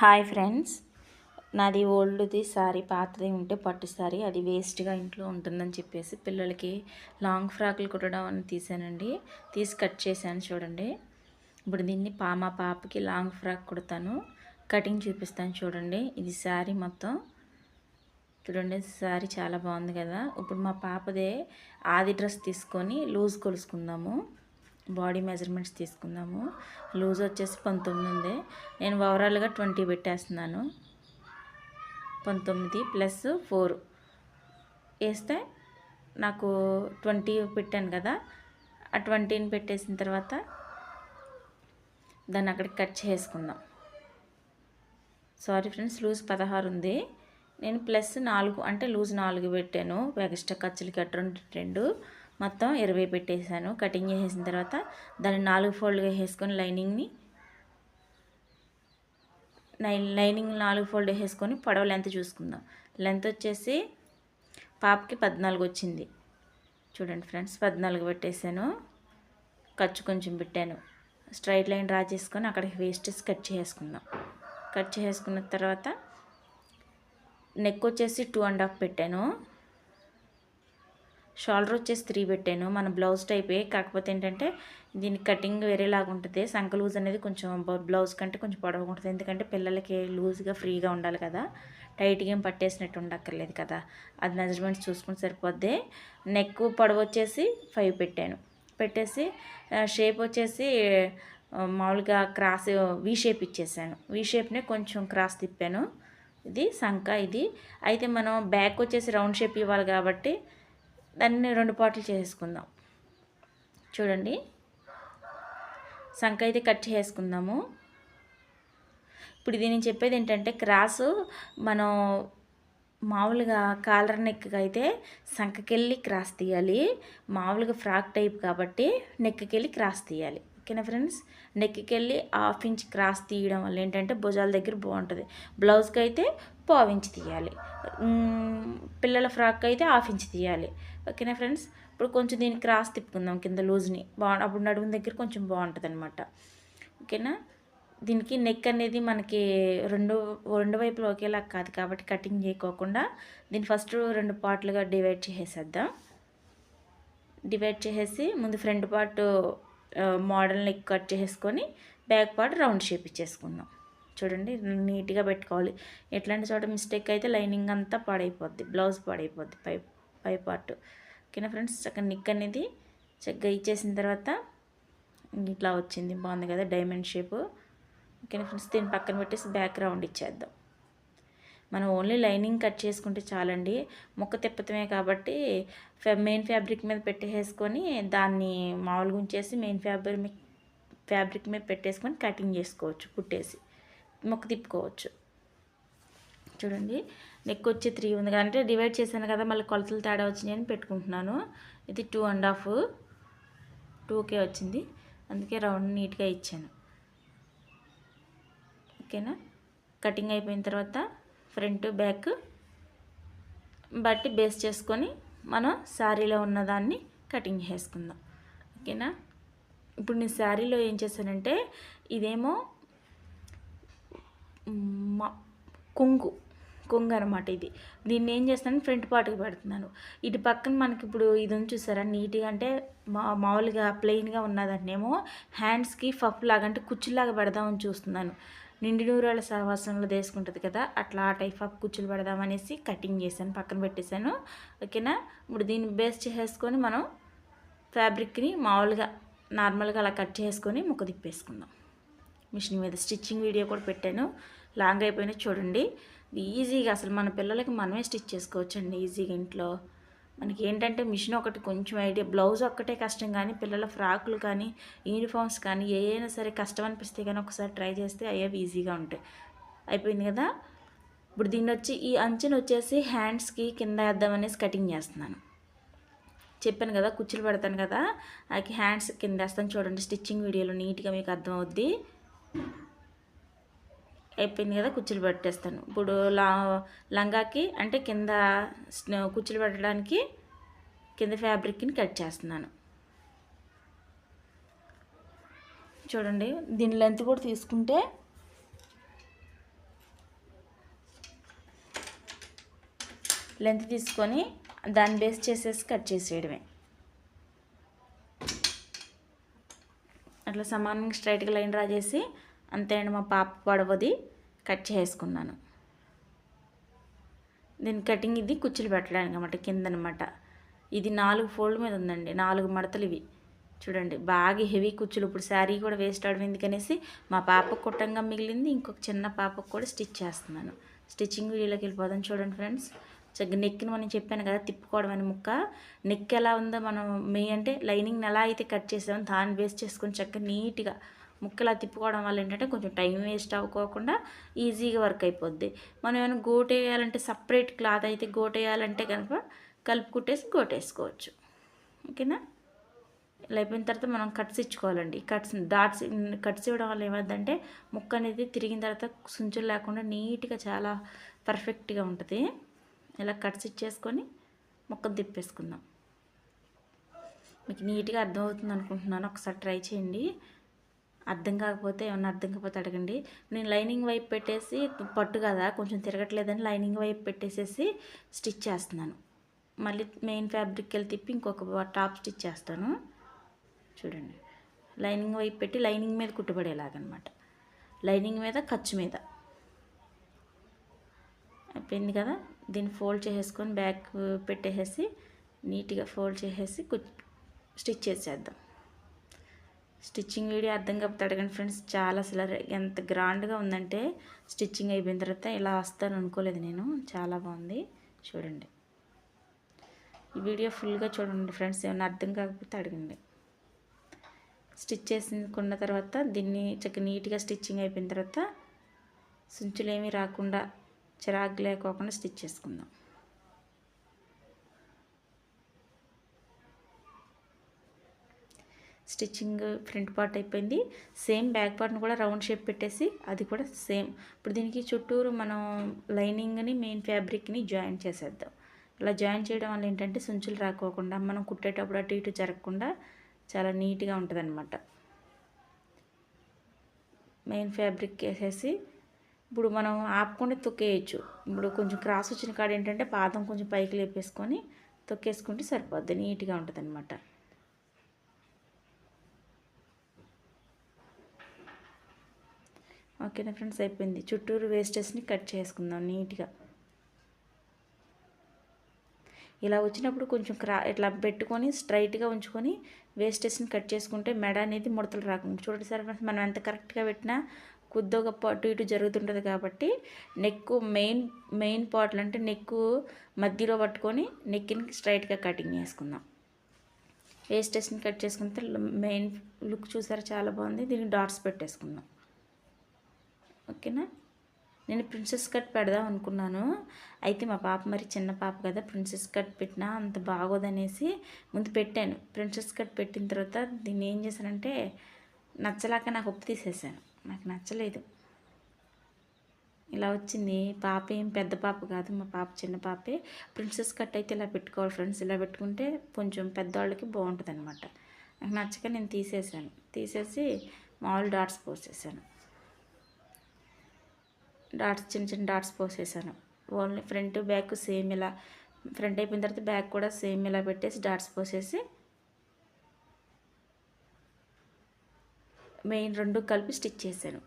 Hi friends. నాది ఓల్డ్ది sorry పాతది ఉంటే పట్టు సారీ. అది వేస్ట్గా ఇంట్లో ఉంటుందని చెప్పేసి పిల్లలకి లాంగ్ ఫ్రాక్లు కుట్టడం అని తీసానండి. తీసి కట్ చేశాను చూడండి. ఇప్పుడు దీన్ని పా మా పాపకి లాంగ్ ఫ్రాక్ కుడతాను. కటింగ్ చూపిస్తాను చూడండి. ఇది శారీ మొత్తం. చూడండి శారీ చాలా బాగుంది కదా. ఇప్పుడు మా పాపదే ఆది డ్రెస్ తీసుకొని లూజ్ కొలుసుకుందాము. బాడీ మెజర్మెంట్స్ తీసుకుందాము. లూజ్ వచ్చేసి పంతొమ్మిది. ఉంది నేను ఓవరాల్గా ట్వంటీ పెట్టేస్తున్నాను. పంతొమ్మిది ప్లస్ ఫోర్. వేస్తే నాకు ట్వంటీ పెట్టాను కదా. ఆ ట్వంటీని పెట్టేసిన తర్వాత దాన్ని అక్కడికి కట్ చేసుకుందాం. సారీ ఫ్రెండ్స్ లూజ్ పదహారు ఉంది. నేను ప్లస్ నాలుగు అంటే లూజ్ నాలుగు పెట్టాను. ఎక్స్ట్రా ఖర్చులకి అటు రెండు రెండు. మొత్తం ఇరవై పెట్టేశాను. కటింగ్ చేసేసిన తర్వాత దాన్ని నాలుగు ఫోల్డ్గా వేసుకొని లైనింగ్ని లైనింగ్ నాలుగు ఫోల్డ్ వేసుకొని పొడవ లెంత్ చూసుకుందాం. లెంత్ వచ్చేసి పాపకి పద్నాలుగు వచ్చింది. చూడండి ఫ్రెండ్స్ పద్నాలుగు పెట్టేశాను. ఖర్చు కొంచెం పెట్టాను. స్ట్రైట్ లైన్ డ్రా చేసుకొని అక్కడికి వేస్టెస్ కట్ చేసుకుందాం. కట్ చేసుకున్న తర్వాత నెక్ వచ్చేసి టూ అండ్ హాఫ్ పెట్టాను. షోల్డర్ వచ్చేసి త్రీ పెట్టాను. మన బ్లౌజ్ టైపే కాకపోతే ఏంటంటే దీని కటింగ్ వేరేలాగా ఉంటుంది. సంక లూజ్ అనేది కొంచెం బ్లౌజ్ కంటే కొంచెం పొడవుగా ఉంటుంది. ఎందుకంటే పిల్లలకి లూజ్గా ఫ్రీగా ఉండాలి కదా. టైట్గా ఏం పట్టేసినట్టు ఉండక్కర్లేదు కదా. అది మెజర్మెంట్స్ చూసుకుని సరిపోద్ది. నెక్ పొడవు వచ్చేసి ఫైవ్ పెట్టాను. పెట్టేసి షేప్ వచ్చేసి మామూలుగా క్రాస్ వీ షేప్ ఇచ్చేసాను. వీ షేప్నే కొంచెం క్రాస్ తిప్పాను. ఇది సంక ఇది. అయితే మనం బ్యాక్ వచ్చేసి రౌండ్ షేప్ ఇవ్వాలి కాబట్టి దాన్ని రెండు పాటలు చేసుకుందాం. చూడండి. సంఖ అయితే కట్ చేసుకుందాము. ఇప్పుడు దీని చెప్పేది ఏంటంటే క్రాసు మనం మామూలుగా కాలర్ నెక్కి అయితే సంఖకెళ్ళి క్రాస్ తీయాలి. మామూలుగా ఫ్రాక్ టైప్ కాబట్టి నెక్కెళ్ళి క్రాస్ తీయాలి. ఓకేనా ఫ్రెండ్స్? నెక్కి వెళ్ళి హాఫ్ ఇంచ్ క్రాస్ తీయడం వల్ల ఏంటంటే భుజాల దగ్గర బాగుంటుంది. బ్లౌజ్కి అయితే పావు ఇంచ్ తీయాలి. పిల్లల ఫ్రాక్ అయితే హాఫ్ ఇంచ్ తీయాలి. ఓకేనా ఫ్రెండ్స్? ఇప్పుడు కొంచెం దీన్ని క్రాస్ తిప్పుకుందాం కింద లూజ్ని. బా అప్పుడు నడుము దగ్గర కొంచెం బాగుంటుంది అనమాట ఓకేనా? దీనికి నెక్ అనేది మనకి రెండు రెండు వైపులు ఒకేలా కాదు కాబట్టి కటింగ్ చేయకోకుండా దీన్ని ఫస్ట్ రెండు పార్ట్లుగా డివైడ్ చేసేద్దాం. డివైడ్ చేసేసి ముందు front part model neck cut చేసుకొని బ్యాక్ పార్ట్ రౌండ్ షేప్ ఇచ్చేసుకుందాం. చూడండి నీట్గా పెట్టుకోవాలి. ఎట్లాంటి చోట మిస్టేక్ అయితే లైనింగ్ అంతా పాడైపోద్ది బ్లౌజ్ పాడైపోద్ది పైప్. పై పార్ట్. ఓకేనా ఫ్రెండ్స్? చక్కగా నిక్ అనేది చక్కగా ఇచ్చేసిన తర్వాత ఇట్లా వచ్చింది. బాగుంది కదా డైమండ్ షేప్. ఓకేనా ఫ్రెండ్స్? దీన్ని పక్కన పెట్టేసి బ్యాక్గ్రౌండ్ ఇచ్చేద్దాం. మనం ఓన్లీ లైనింగ్ కట్ చేసుకుంటే చాలండి. మొక్క తిప్పతమే కాబట్టి మెయిన్ ఫ్యాబ్రిక్ మీద పెట్టేసుకొని దాన్ని మామూలుగా ఉంచేసి మెయిన్ ఫ్యాబ్రిక్ ఫ్యాబ్రిక్ మీద పెట్టేసుకొని కటింగ్ చేసుకోవచ్చు కుట్టేసి మొక్క తిప్పుకోవచ్చు. చూడండి. నెక్ వచ్చి త్రీ ఉంది. అంటే డివైడ్ చేశాను కదా మళ్ళీ కొలతలు తేడా వచ్చినాయని పెట్టుకుంటున్నాను. ఇది టూ అండ్ హాఫ్ టూకే వచ్చింది. అందుకే రౌండ్ నీట్గా ఇచ్చాను. ఓకేనా? కటింగ్ అయిపోయిన తర్వాత ఫ్రంట్ బ్యాక్ బట్టి బేస్ చేసుకొని మనం శారీలో ఉన్నదాన్ని కటింగ్ చేసుకుందాం. ఓకేనా? ఇప్పుడు నేను శారీలో ఏం చేశానంటే ఇదేమో కుంగు. కొంగు అనమాట ఇది. దీన్ని ఏం చేస్తాను ఫ్రంట్ పార్ట్కి పెడుతున్నాను. ఇటు పక్కన మనకి ఇప్పుడు ఇది ఉంది చూసారా? నీట్గా అంటే మా మామూలుగా ప్లెయిన్గా ఉన్నదాన్నేమో హ్యాండ్స్కి ఫఫ్ లాగా అంటే కుచ్చులాగా పెడదామని చూస్తున్నాను. నిండి నూరాల సహవాసంలో తీసుకుంటుంది కదా అట్లా ఆ టైప్ ఆఫ్ కుచ్చులు పెడదామనేసి కటింగ్ చేశాను పక్కన పెట్టేశాను. ఓకేనా? ఇప్పుడు దీన్ని బేస్ చేసుకొని మనం ఫ్యాబ్రిక్ని మామూలుగా నార్మల్గా అలా కట్ చేసుకొని ముక్క తిప్పేసుకుందాం. మిషన్ మీద స్టిచ్చింగ్ వీడియో కూడా పెట్టాను. లాంగ్ అయిపోయినా చూడండి. ఈజీగా అసలు మన పిల్లలకి మనమే స్టిచ్ చేసుకోవచ్చండి ఈజీగా ఇంట్లో. మనకి ఏంటంటే మిషన్ ఒకటి కొంచెం ఐడియా బ్లౌజ్ ఒక్కటే కష్టం కానీ పిల్లల ఫ్రాకులు కానీ యూనిఫామ్స్ కానీ ఏదైనా సరే కష్టం అనిపిస్తే కానీ ఒకసారి ట్రై చేస్తే అయ్యేవి ఈజీగా ఉంటాయి. అయిపోయింది కదా? ఇప్పుడు దీన్ని వచ్చి ఈ అంచెను వచ్చేసి హ్యాండ్స్కి కింద వేద్దామనేసి కటింగ్ చేస్తున్నాను. చెప్పాను కదా కుచ్చులు పెడతాను కదా అది హ్యాండ్స్ కింద వేస్తాను చూడండి స్టిచ్చింగ్ వీడియోలో నీట్గా మీకు అర్థమవుద్ది. అయిపోయింది కదా కుచ్చులు పెట్టేస్తాను. ఇప్పుడు లంగాకి అంటే కింద కుచ్చులు పెట్టడానికి కింద ఫ్యాబ్రిక్ని కట్ చేస్తున్నాను. చూడండి దీని లెంత్ కూడా తీసుకుంటే లెంత్ తీసుకొని దాన్ని బేస్ చేసేసి కట్ చేసేయడమే. అట్లా సమానంగా స్ట్రైట్గా లైన్ డ్రా చేసి అంతే అండి మా పాప పొడవది కట్ చేసుకున్నాను. దీని కటింగ్ ఇది కుచ్చులు పెట్టడానికి అనమాట కింద అనమాట ఇది నాలుగు ఫోల్డ్ మీద ఉందండి నాలుగు మడతలు ఇవి. చూడండి బాగా హెవీ కుచ్చులు ఇప్పుడు శారీ కూడా వేస్ట్ అవడం ఎందుకనేసి మా పాప కుట్టంగా మిగిలింది ఇంకొక చిన్న పాపకు కూడా స్టిచ్ చేస్తున్నాను. స్టిచ్చింగ్ వీడియోలోకి వెళ్ళిపోదాం చూడండి ఫ్రెండ్స్. చక్కగా నెక్ని మనం చెప్పాను కదా తిప్పుకోవడం అని ముక్క. నెక్ ఎలా ఉందో మనం మే అంటే లైనింగ్ని ఎలా అయితే కట్ చేసామో దాన్ని బేస్ చేసుకొని చక్కగా నీట్గా ముక్కలా తిప్పుకోవడం వల్ల ఏంటంటే కొంచెం టైం వేస్ట్ అవ్వకోకుండా ఈజీగా వర్క్ అయిపోద్ది. మనం ఏమైనా గోట్ వేయాలంటే సపరేట్ క్లాత్ అయితే గోట్ వేయాలంటే కనుక కలిపి కుట్టేసి గోటేసుకోవచ్చు ఓకేనా? ఇలా అయిపోయిన తర్వాత మనం కట్స్ ఇచ్చుకోవాలండి. కట్స్ డాట్స్ కట్స్ ఇవ్వడం వల్ల ఏమవుతుందంటే ముక్క అనేది తిరిగిన తర్వాత సుంచులు లేకుండా నీట్గా చాలా పర్ఫెక్ట్గా ఉంటుంది. ఇలా కట్స్ ఇచ్చేసుకొని ముక్కను తిప్పేసుకుందాం. మీకు నీట్గా అర్థమవుతుంది అనుకుంటున్నాను. ఒకసారి ట్రై చేయండి. అర్థం కాకపోతే ఏమన్నా అర్థం కాకపోతే అడగండి. నేను లైనింగ్ వైపు పెట్టేసి పట్టు కదా కొంచెం తిరగట్లేదని లైనింగ్ వైపు పెట్టేసేసి స్టిచ్ చేస్తున్నాను. మళ్ళీ మెయిన్ ఫ్యాబ్రిక్ వెళ్ళి తిప్పి ఇంకొక టాప్ స్టిచ్ చేస్తాను. చూడండి. లైనింగ్ వైపు పెట్టి లైనింగ్ మీద కుట్టుబడేలాగనమాట. లైనింగ్ మీద ఖర్చు మీద. అయిపోయింది కదా? దీన్ని ఫోల్డ్ చేసేసుకొని బ్యాక్ పెట్టేసి నీట్గా ఫోల్డ్ చేసేసి స్టిచ్ చేసేద్దాం. స్టిచ్చింగ్ వీడియో అర్థం కాకపోతే అడగండి ఫ్రెండ్స్. చాలా అసలు ఎంత గ్రాండ్గా ఉందంటే స్టిచ్చింగ్ అయిపోయిన తర్వాత ఇలా వస్తాను అనుకోలేదు నేను. చాలా బాగుంది. చూడండి. ఈ వీడియో ఫుల్గా చూడండి ఫ్రెండ్స్. ఏమైనా అర్థం కాకపోతే అడగండి. స్టిచ్ చేసుకున్న తర్వాత దీన్ని చక్కగా నీట్గా స్టిచ్చింగ్ అయిపోయిన తర్వాత సుంచులు ఏమీ రాకుండా చిరాకు లేకోకుండా స్టిచ్ చేసుకుందాం. స్టిచ్చింగ్ ఫ్రంట్ పార్ట్ అయిపోయింది. సేమ్ బ్యాక్ పార్ట్ని కూడా రౌండ్ షేప్ పెట్టేసి అది కూడా సేమ్. ఇప్పుడు దీనికి చుట్టూరు మనం లైనింగ్ని మెయిన్ ఫ్యాబ్రిక్ని జాయిన్ చేసేద్దాం. ఇలా జాయిన్ చేయడం వల్ల ఏంటంటే సుంచులు రాకోకుండా మనం కుట్టేటప్పుడు అటు ఇటు జరగకుండా చాలా నీట్గా ఉంటుంది మెయిన్ ఫ్యాబ్రిక్ వేసేసి ఇప్పుడు మనం ఆపుకొని తొక్కేయచ్చు. ఇప్పుడు కొంచెం క్రాస్ వచ్చిన కాడ ఏంటంటే పాదం కొంచెం పైకి లేపేసుకొని తొక్కేసుకుంటే సరిపోద్ది. నీట్గా ఉంటుంది అనమాట ఓకేనా ఫ్రెండ్స్? అయిపోయింది. చుట్టూరు వేస్టెస్ని కట్ చేసుకుందాం నీట్గా. ఇలా వచ్చినప్పుడు కొంచెం క్రా ఇట్లా పెట్టుకొని స్ట్రైట్గా ఉంచుకొని వేస్టెస్ని కట్ చేసుకుంటే మెడ అనేది ముడతలు రాకుండా చూడండి సార్ మనం ఎంత కరెక్ట్గా పెట్టినా కొద్దిగా అటు ఇటు జరుగుతుంటుంది కాబట్టి నెక్ మెయిన్ మెయిన్ పార్ట్లు అంటే నెక్ మధ్యలో పట్టుకొని నెక్కిని స్ట్రైట్గా కటింగ్ చేసుకుందాం. వేస్టేషన్ కట్ చేసుకుంటే మెయిన్ లుక్ చూసారా చాలా బాగుంది. దీనికి డాట్స్ పెట్టేసుకుందాం. ఓకేనా? నేను ప్రిన్సెస్ కట్ పెడదాం అనుకున్నాను. అయితే మా పాప మరి చిన్న పాప కదా ప్రిన్సెస్ కట్ పెట్టినా అంత బాగోదనేసి ముందు పెట్టాను. ప్రిన్సెస్ కట్ పెట్టిన తర్వాత దీన్ని ఏం చేశానంటే నచ్చలాక నాకు ఒప్పు తీసేసాను. నాకు నచ్చలేదు. ఇలా వచ్చింది. పాప ఏం పెద్ద పాప కాదు. మా పాప చిన్న పాపే. ప్రిన్సెస్ కట్ అయితే ఇలా పెట్టుకోవాలి ఫ్రెండ్స్ ఇలా పెట్టుకుంటే కొంచెం పెద్దవాళ్ళకి బాగుంటుంది అనమాట నాకు నచ్చక నేను తీసేసాను తీసేసి మామూలు డాట్స్ పోసేసాను డాట్స్ చిన్న చిన్న డాట్స్ పోసేసాను ఓన్లీ ఫ్రంట్ బ్యాక్ సేమ్ ఇలా ఫ్రంట్ అయిపోయిన తర్వాత బ్యాక్ కూడా సేమ్ ఇలా పెట్టేసి డాట్స్ పోసేసి మెయిన్ రెండు కలిపి స్టిచ్ చేశాను.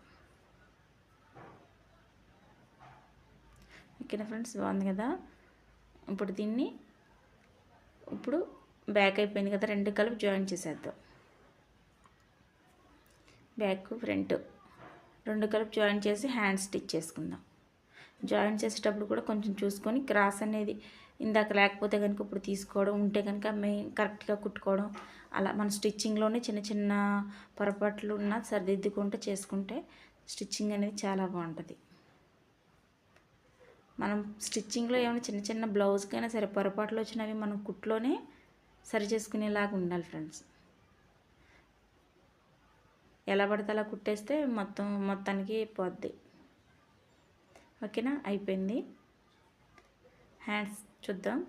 ఓకేనా ఫ్రెండ్స్ బాగుంది కదా? ఇప్పుడు దీన్ని ఇప్పుడు బ్యాక్ అయిపోయింది కదా రెండు కలిపి జాయిన్ చేసేద్దాం. బ్యాక్ ఫ్రంట్ రెండు కలిపి జాయిన్ చేసి హ్యాండ్ స్టిచ్ చేసుకుందాం. జాయిన్ చేసేటప్పుడు కూడా కొంచెం చూసుకొని క్రాస్ అనేది ఇందాక లేకపోతే కనుక ఇప్పుడు తీసుకోవడం ఉంటే కనుక మెయిన్ కరెక్ట్గా కుట్టుకోవడం అలా మన స్టిచ్చింగ్లోనే చిన్న చిన్న పొరపాట్లు ఉన్న సరిదిద్దుకుంటూ చేసుకుంటే స్టిచ్చింగ్ అనేది చాలా బాగుంటుంది. మనం స్టిచ్చింగ్లో ఏమైనా చిన్న చిన్న బ్లౌజ్కైనా సరే పొరపాట్లు వచ్చినవి మనం కుట్లోనే సరి చేసుకునేలాగా ఉండాలి ఫ్రెండ్స్. ఎలా పడితే అలా కుట్టేస్తే మొత్తం మొత్తానికి పోద్ది. ఓకేనా? అయిపోయింది. హ్యాండ్స్ చూద్దాం.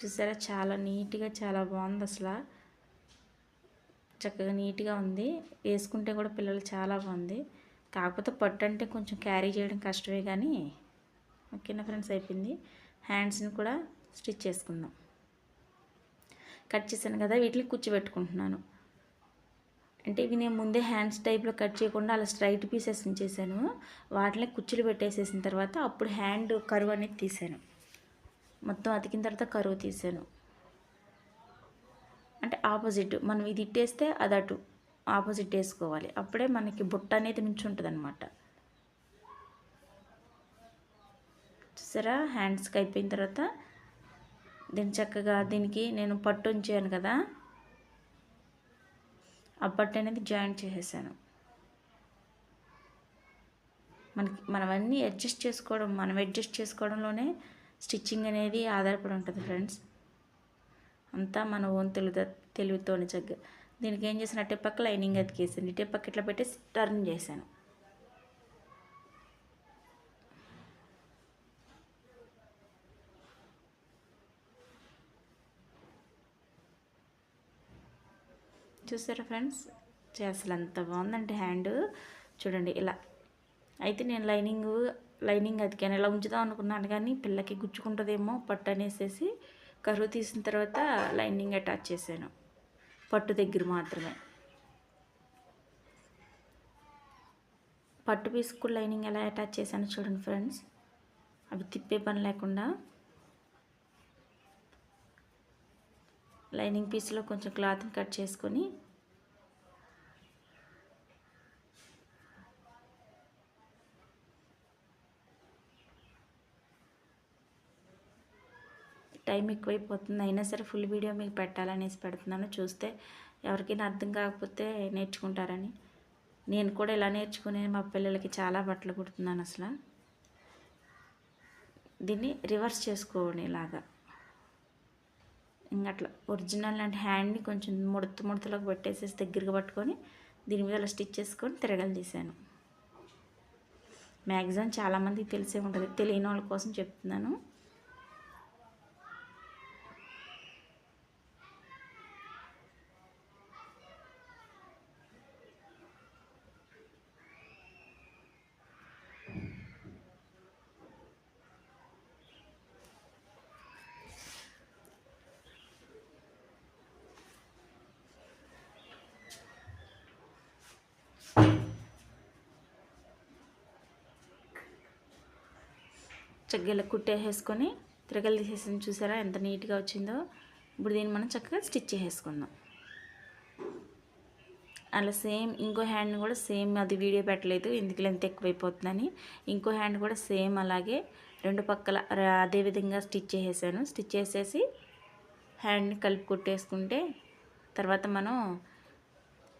చూసారా? చాలా నీట్గా చాలా బాగుంది అసలు. చక్కగా నీట్గా ఉంది. వేసుకుంటే కూడా పిల్లలు చాలా బాగుంది. కాకపోతే పట్టు అంటే కొంచెం క్యారీ చేయడం కష్టమే కానీ ఓకేనా ఫ్రెండ్స్? అయిపోయింది. హ్యాండ్స్ని కూడా స్టిచ్ చేసుకుందాం. కట్ చేశాను కదా వీటిని కూర్చోబెట్టుకుంటున్నాను. అంటే ఇవి నేను ముందే హ్యాండ్స్ టైప్లో కట్ చేయకుండా అలా స్ట్రైట్ పీసెస్ చేశాను వాటిని కుచ్చులు పెట్టేసేసిన తర్వాత అప్పుడు హ్యాండ్ కరువు అనేది తీసాను మొత్తం అతికిన తర్వాత కరువు తీసాను. అంటే ఆపోజిట్ మనం ఇది ఇట్టేస్తే అది అటు ఆపోజిట్ వేసుకోవాలి. అప్పుడే మనకి బుట్ట అనేది నుంచి ఉంటుంది అనమాట చూసారా హ్యాండ్స్కి అయిపోయిన తర్వాత దీన్ని చక్కగా దీనికి నేను పట్టు ఉంచాను కదా. ఆ పట్టు అనేది జాయింట్ చేసేసాను. మనకి మనం అన్నీ అడ్జస్ట్ చేసుకోవడం మనం అడ్జస్ట్ చేసుకోవడంలోనే స్టిచ్చింగ్ అనేది ఆధారపడి ఉంటుంది ఫ్రెండ్స్. అంతా మన ఓన్ తెలుగు తెలివితోని చక్కగా. దీనికి ఏం చేసిన అట్టే పక్క లైనింగ్ అతికేసాను ఇటే పక్క ఇట్లా పెట్టి టర్న్ చేశాను. చూసారా ఫ్రెండ్స్? అసలు అంత బాగుందంటే హ్యాండ్. చూడండి ఇలా. అయితే నేను లైనింగ్ లైనింగ్ అతికాను ఇలా ఉంచుదాం అనుకున్నాను కానీ పిల్లకి గుచ్చుకుంటుందేమో పట్టు అనేసేసి కరువు తీసిన తర్వాత లైనింగ్ అటాచ్ చేశాను. పట్టు దగ్గర మాత్రమే. పట్టు పీసుకు లైనింగ్ ఎలా అటాచ్ చేశాను చూడండి ఫ్రెండ్స్. అవి తిప్పే పని లేకుండా. లైనింగ్ పీస్లో కొంచెం క్లాత్ని కట్ చేసుకొని టైం ఎక్కువైపోతుంది అయినా సరే ఫుల్ వీడియో మీకు పెట్టాలనేసి పెడుతున్నాను. చూస్తే ఎవరికైనా అర్థం కాకపోతే నేర్చుకుంటారని. నేను కూడా ఇలా నేర్చుకునే మా పిల్లలకి చాలా బట్టలు కుడుతున్నాను అసలు. దీన్ని రివర్స్ చేసుకోండి ఇలాగా. అట్లా ఒరిజినల్ అంటే హ్యాండ్ని కొంచెం ముడత ముడతలోకి పెట్టేసేసి దగ్గరగా పట్టుకొని దీని మీద అలా స్టిచ్ చేసుకొని తిరగలు తీశాను. మ్యాక్సిమం చాలామందికి తెలిసే ఉంటుంది తెలియని వాళ్ళ కోసం చెప్తున్నాను. చక్కగా కుట్టేసేసుకొని తిరగలు తీసేసి చూసారా ఎంత నీట్గా వచ్చిందో. ఇప్పుడు దీన్ని మనం చక్కగా స్టిచ్ చేసేసుకుందాం. అలా సేమ్ ఇంకో హ్యాండ్ కూడా సేమ్ అది వీడియో పెట్టలేదు ఎందుకు లెంత్ ఎక్కువైపోతుందని. ఇంకో హ్యాండ్ కూడా సేమ్ అలాగే రెండు పక్కల అదే విధంగా స్టిచ్ చేసేసాను. స్టిచ్ చేసేసి హ్యాండ్ని కలిపి కుట్టేసుకుంటే తర్వాత మనం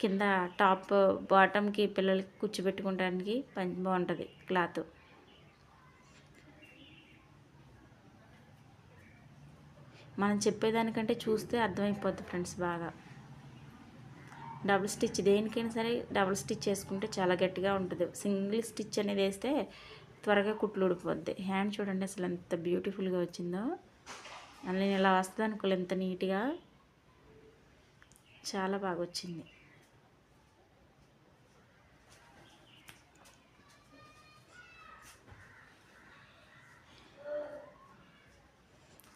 కింద టాప్ బాటమ్కి పిల్లలకి కూర్చోబెట్టుకోవడానికి బాగుంటుంది క్లాత్. మనం చెప్పేదానికంటే చూస్తే అర్థమైపోద్ది ఫ్రెండ్స్ బాగా. డబుల్ స్టిచ్ దేనికైనా సరే డబుల్ స్టిచ్ చేసుకుంటే చాలా గట్టిగా ఉంటుంది. సింగిల్ స్టిచ్ అనేది వేస్తే త్వరగా కుట్లు ఊడిపోద్ది హ్యాండ్ చూడండి అసలు ఎంత బ్యూటిఫుల్గా వచ్చిందో. నేను ఇలా వస్తుంది అనుకోలే ఎంత నీట్గా. చాలా బాగా వచ్చింది.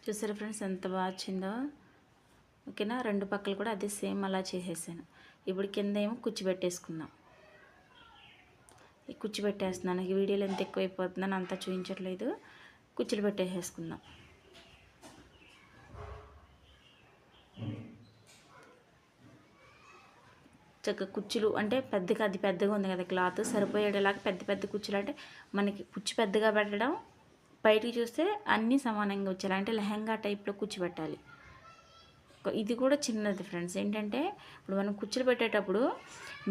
చూసారా ఫ్రెండ్స్ ఎంత బాగా వచ్చిందో? ఓకేనా? రెండు పక్కలు కూడా అదే సేమ్ అలా చేసేసాను. ఇప్పుడు కింద ఏమో కుచ్చి పెట్టేసుకుందాం. ఈ కుచ్చి పెట్టేస్తున్నాను. ఈ వీడియోలు ఎంత ఎక్కువైపోతుందని అంతా చూపించట్లేదు. కుచ్చులు పెట్టేసేసుకుందాం. చక్కగా కుచ్చులు అంటే పెద్దగా అది పెద్దగా ఉంది కదా క్లాత్. సరిపోయేలాగా పెద్ద పెద్ద కుచ్చులు అంటే మనకి కుచ్చు పెద్దగా పెట్టడం బయటికి చూస్తే అన్నీ సమానంగా వచ్చేలా అంటే లెహంగా టైప్లో కూర్చోబెట్టాలి. ఇది కూడా చిన్నది ఫ్రెండ్స్. ఏంటంటే ఇప్పుడు మనం కుర్చీలు పెట్టేటప్పుడు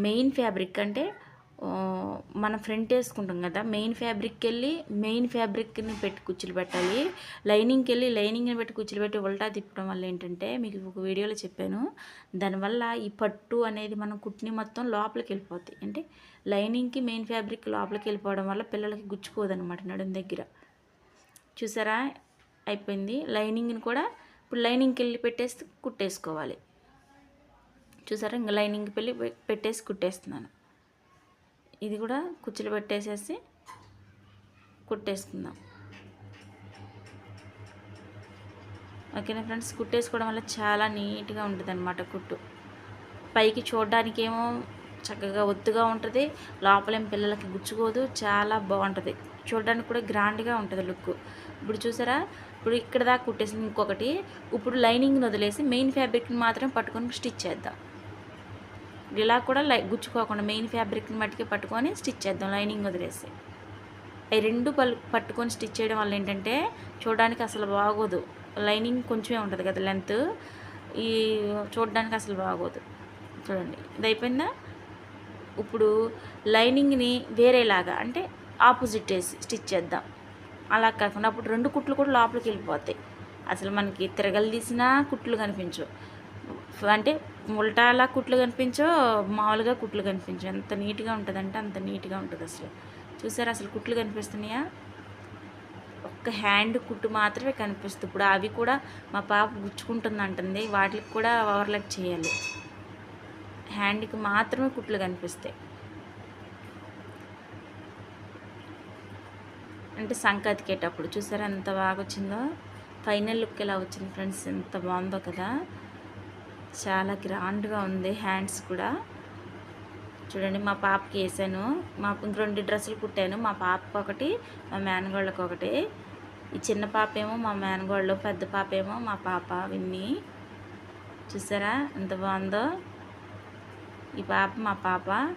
మెయిన్ ఫ్యాబ్రిక్ అంటే మనం ఫ్రంట్ వేసుకుంటాం కదా మెయిన్ ఫ్యాబ్రిక్కి వెళ్ళి మెయిన్ ఫ్యాబ్రిక్ని పెట్టి కుర్చీలు పెట్టాలి. లైనింగ్కి వెళ్ళి లైనింగ్ని పెట్టి కుర్చీలు పెట్టి ఉల్టా తిప్పడం వల్ల ఏంటంటే మీకు ఒక వీడియోలో చెప్పాను దానివల్ల ఈ పట్టు అనేది మనం కుట్టిని మొత్తం లోపలికి వెళ్ళిపోతాయి అంటే లైనింగ్కి మెయిన్ ఫ్యాబ్రిక్ లోపలికి వెళ్ళిపోవడం వల్ల పిల్లలకి గుచ్చుకోదనమాట నడుం దగ్గర. చూసారా? అయిపోయింది. లైనింగ్ని కూడా ఇప్పుడు లైనింగ్కి వెళ్ళి పెట్టేసి కుట్టేసుకోవాలి. చూసారా? ఇంకా లైనింగ్కి వెళ్ళి పెట్టేసి కుట్టేస్తున్నాను. ఇది కూడా కుచ్చులు పెట్టేసేసి కుట్టేసుకుందాం. ఓకేనా ఫ్రెండ్స్? కుట్టేసుకోవడం వల్ల చాలా నీట్గా ఉంటుంది అనమాట కుట్టు. పైకి చూడడానికేమో చక్కగా ఒత్తుగా ఉంటుంది. లోపలేం పిల్లలకి గుచ్చుకోదు. చాలా బాగుంటుంది. చూడడానికి కూడా గ్రాండ్గా ఉంటుంది లుక్ ఇప్పుడు చూసారా? ఇప్పుడు ఇక్కడ దాకా కుట్టేసింది ఇంకొకటి. ఇప్పుడు లైనింగ్ని వదిలేసి మెయిన్ ఫ్యాబ్రిక్ని మాత్రం పట్టుకొని స్టిచ్ చేద్దాం. ఇలా కూడా లై గుచ్చుకోకుండా మెయిన్ ఫ్యాబ్రిక్ని మట్టికి పట్టుకొని స్టిచ్ చేద్దాం లైనింగ్ వదిలేసి. అవి రెండు పల్ పట్టుకొని స్టిచ్ చేయడం వల్ల ఏంటంటే చూడడానికి అసలు బాగోదు. లైనింగ్ కొంచెమే ఉంటుంది కదా లెంత్. ఈ చూడడానికి అసలు బాగోదు. చూడండి ఇది అయిపోయిందా? ఇప్పుడు లైనింగ్ని వేరేలాగా అంటే ఆపోజిట్ వేసి స్టిచ్ చేద్దాం. అలా కాకుండా అప్పుడు రెండు కుట్లు కూడా లోపలికి వెళ్ళిపోతాయి. అసలు మనకి తిరగలు తీసినా కుట్లు కనిపించవు. అంటే ఉల్టాలా కుట్లు కనిపించో మామూలుగా కుట్లు కనిపించవు. ఎంత నీట్గా ఉంటుందంటే అంత నీట్గా ఉంటుంది అసలు. చూసారా అసలు కుట్లు కనిపిస్తున్నాయా? ఒక్క హ్యాండ్ కుట్టు మాత్రమే కనిపిస్తుంది. ఇప్పుడు అవి కూడా మా పాప గుచ్చుకుంటుంది అంటుంది వాటికి కూడా ఓవర్లాక్ చేయాలి. హ్యాండ్కి మాత్రమే కుట్లు కనిపిస్తాయి. అంటే సంకతికేటప్పుడు చూసారా ఎంత బాగా వచ్చిందో ఫైనల్ లుక్ ఎలా వచ్చింది ఫ్రెండ్స్? ఎంత బాగుందో కదా? చాలా గ్రాండ్గా ఉంది హ్యాండ్స్ కూడా. చూడండి మా పాపకి వేసాను. మా ఇంక రెండు డ్రెస్సులు కుట్టాను. మా పాపకు ఒకటి మా మేనగోళ్ళకి ఒకటి. ఈ చిన్న పాప ఏమో మా మేనగోళ్ళు పెద్ద పాప ఏమో మా పాప విన్ని. చూసారా ఎంత బాగుందో? ఈ పాప మా పాప.